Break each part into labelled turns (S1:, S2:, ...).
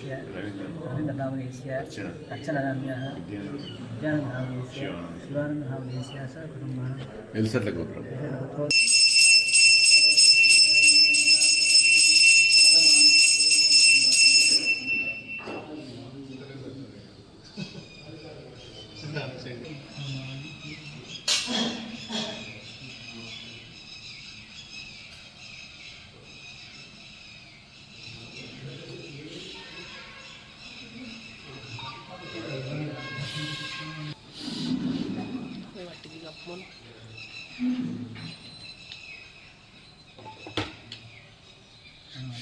S1: रविन्द्रधामस्य
S2: रविन्द्रधामस्य
S1: अक्षरधाम्यः
S2: विज्ञानधामस्य
S1: शिवानन्दधामस्य स कुटुम्बानां गोत्रं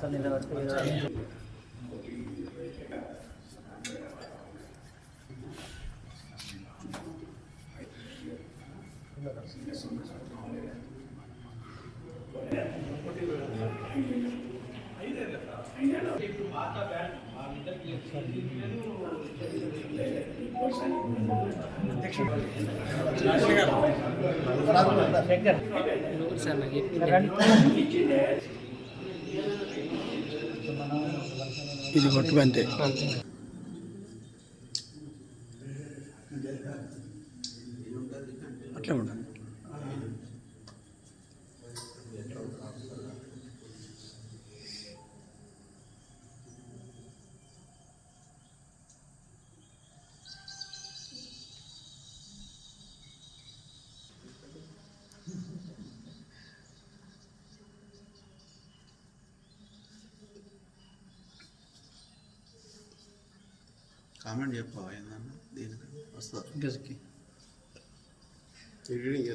S1: శ్రీధర్
S3: ఇది కొట్టు అంతే. అట్లా ఉండాలి.
S4: కామెంట్ చెప్పవా ఏందన్నా? దీనికి వస్తా
S3: గజకి
S4: ఎడిటింగ్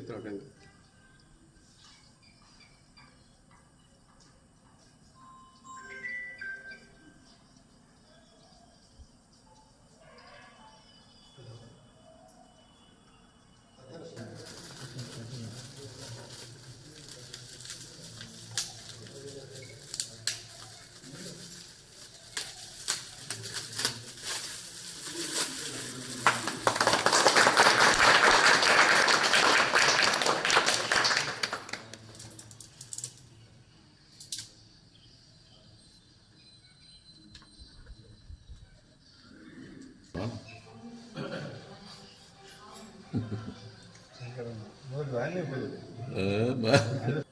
S4: చేస్తాడు
S5: ముందుగా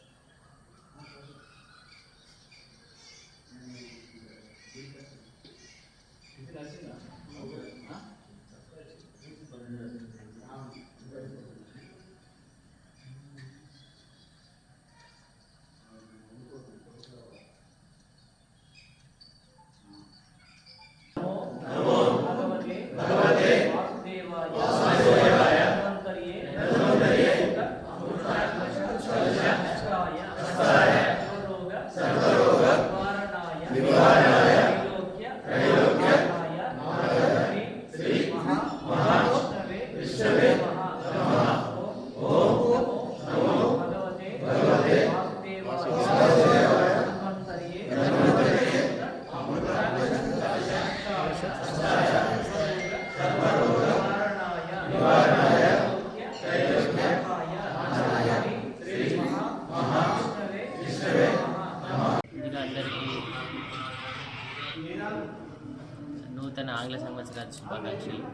S5: శుభాకాంక్షలు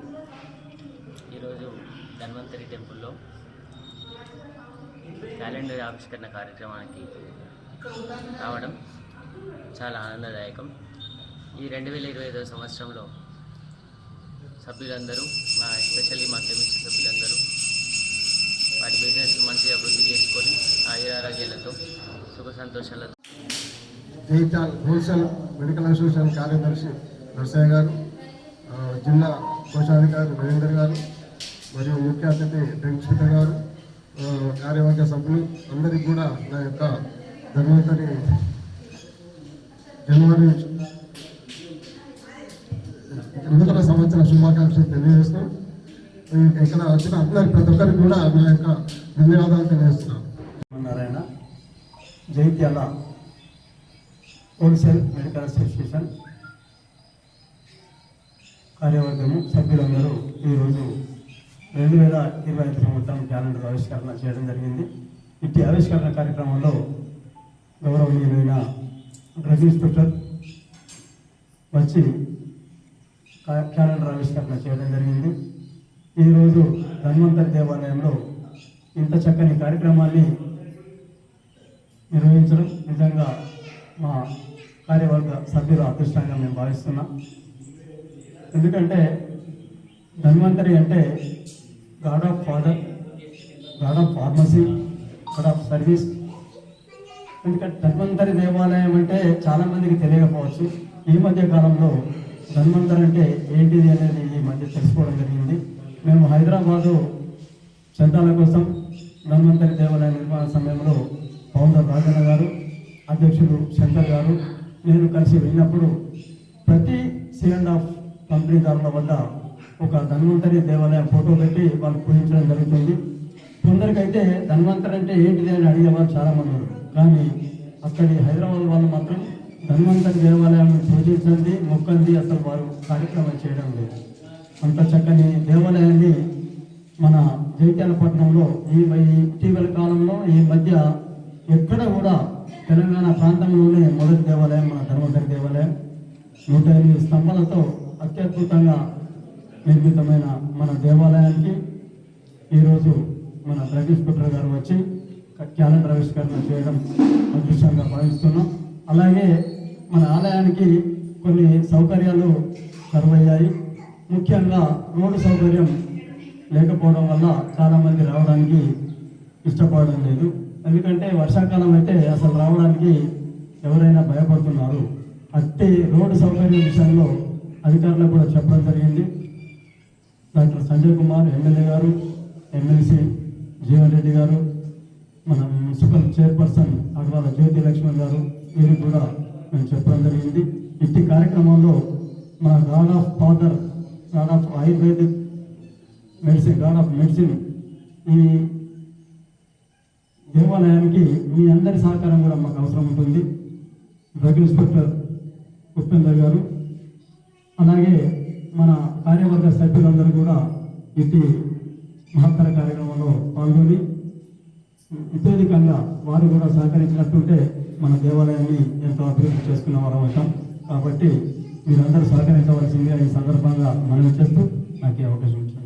S5: ఈరోజు ధన్వంతరి టెంపుల్లో క్యాలెండర్ ఆవిష్కరణ కార్యక్రమానికి రావడం చాలా ఆనందదాయకం. ఈ రెండు వేల ఇరవై ఐదవ సంవత్సరంలో సభ్యులందరూ మా ఎస్పెషల్లీ మా కెమిస్ట్రీ సభ్యులందరూ వాటి బిజినెస్ మంచిగా అభివృద్ధి చేసుకొని ఆయురారోగ్యాలతో సుఖ సంతోషాలతో
S6: జైతాల్ హోల్సేల్ మెడికల్ అసోసియేషన్ కార్యదర్శి నర్సయ్య గారు జిల్లా కోశాధికారి రవీందర్ గారు మరియు ముఖ్య అతిథి ప్రిన్సిపల్ గారు కార్యవర్గ సభ్యులు అందరికీ కూడా నా యొక్క ధన్వంతరి జనవరి నూతన సంవత్సర శుభాకాంక్షలు తెలియజేస్తూ ఇక్కడ వచ్చిన అందరి ప్రతి ఒక్కరికి కూడా నా యొక్క ధన్యవాదాలు తెలియజేస్తున్నాను.
S3: నారాయణ జైత్యాల హోల్సేల్ మెడికల్ అసోసియేషన్ కార్యవర్గము సభ్యులందరూ ఈరోజు రెండు వేల ఇరవై ఐదు సంవత్సరం క్యాలెండర్ ఆవిష్కరణ చేయడం జరిగింది. ఇట్టి ఆవిష్కరణ కార్యక్రమంలో గౌరవనీయులైన డ్రగ్ ఇన్స్పెక్టర్ వచ్చి క్యాలెండర్ ఆవిష్కరణ చేయడం జరిగింది. ఈరోజు ధన్వంతరి దేవాలయంలో ఇంత చక్కని కార్యక్రమాన్ని నిర్వహించడం నిజంగా మా కార్యవర్గ సభ్యుల అదృష్టంగా మేము భావిస్తున్నాం. ఎందుకంటే ధన్వంతరి అంటే god of father god of pharmacy god of service ఎందుకంటే ధన్వంతరి దేవాలయం అంటే చాలామందికి తెలియకపోవచ్చు. ఈ మధ్య కాలంలో ధన్వంతరి అంటే ఏంటిది అనేది ఈ మధ్య తెలుసుకోవడం జరిగింది. మేము హైదరాబాదు చందాల కోసం ధన్వంతరి దేవాలయ నిర్మాణ సమయంలో ఫౌండర్ రాజన్న గారు అధ్యక్షుడు శంకర్ గారు నేను కలిసి వెళ్ళినప్పుడు ప్రతి సి అండ్ ఆఫ్ పంపిణీదారుల వద్ద ఒక ధన్వంతరి దేవాలయం ఫోటో పెట్టి వాళ్ళు పూజించడం జరుగుతుంది. కొందరికైతే ధన్వంతరి అంటే ఏంటిది అని అడిగేవారు చాలా మంది కానీ అక్కడి హైదరాబాద్ వాళ్ళు మాత్రం ధన్వంతరి దేవాలయం పూజించండి మొక్కంది అసలు వారు కార్యక్రమం చేయడం లేదు. అంత చక్కని దేవాలయాన్ని మన జైత్యాలపట్నంలో ఈ ఈ ఇటీవల కాలంలో ఈ మధ్య ఎక్కడ కూడా తెలంగాణ ప్రాంతంలోనే మొదటి దేవాలయం మన ధన్వంతరి దేవాలయం. నూట ఎనిమిది స్తంభాలతో అత్యద్భుతంగా నిర్మితమైన మన దేవాలయానికి ఈరోజు మన డ్రగ్ ఇన్స్పెక్టర్ గారు వచ్చి క్యాలెండర్ ఆవిష్కరణ చేయడం అదృష్టంగా భావిస్తున్నాం. అలాగే మన ఆలయానికి కొన్ని సౌకర్యాలు కరువయ్యాయి. ముఖ్యంగా రోడ్డు సౌకర్యం లేకపోవడం వల్ల చాలామంది రావడానికి ఇష్టపడడం లేదు. ఎందుకంటే వర్షాకాలం అయితే అసలు రావడానికి ఎవరైనా భయపడుతున్నారు. అట్టి రోడ్డు సౌకర్యం విషయంలో అధికారులకు కూడా చెప్పడం జరిగింది. డాక్టర్ సంజయ్ కుమార్ ఎమ్మెల్యే గారు ఎమ్మెల్సీ జీవన్ రెడ్డి గారు మన మున్సిపల్ చైర్పర్సన్ అడవాల జ్యోతి లక్ష్మణ్ గారు వీరికి కూడా మేము చెప్పడం జరిగింది. ఇట్టి కార్యక్రమంలో మన god of father god of ayurvedic medicine god of medicine ఈ దేవాలయానికి మీ అందరి సహకారం కూడా మాకు అవసరం ఉంటుంది. డ్రగ్ ఇన్స్పెక్టర్ ఉపేందర్ గారు అలాగే మన కార్యవర్గ సభ్యులందరూ కూడా ఇటు మహత్తర కార్యక్రమంలో పాల్గొని అత్యధికంగా వారు కూడా సహకరించినట్టుంటే మన దేవాలయాన్ని ఎంతో అభివృద్ధి చేసుకున్న వారం అవుతాం. కాబట్టి మీరందరూ సహకరించవలసిందిగా ఈ సందర్భంగా మనవి చేస్తూ నాకు అవకాశం ఇచ్చాను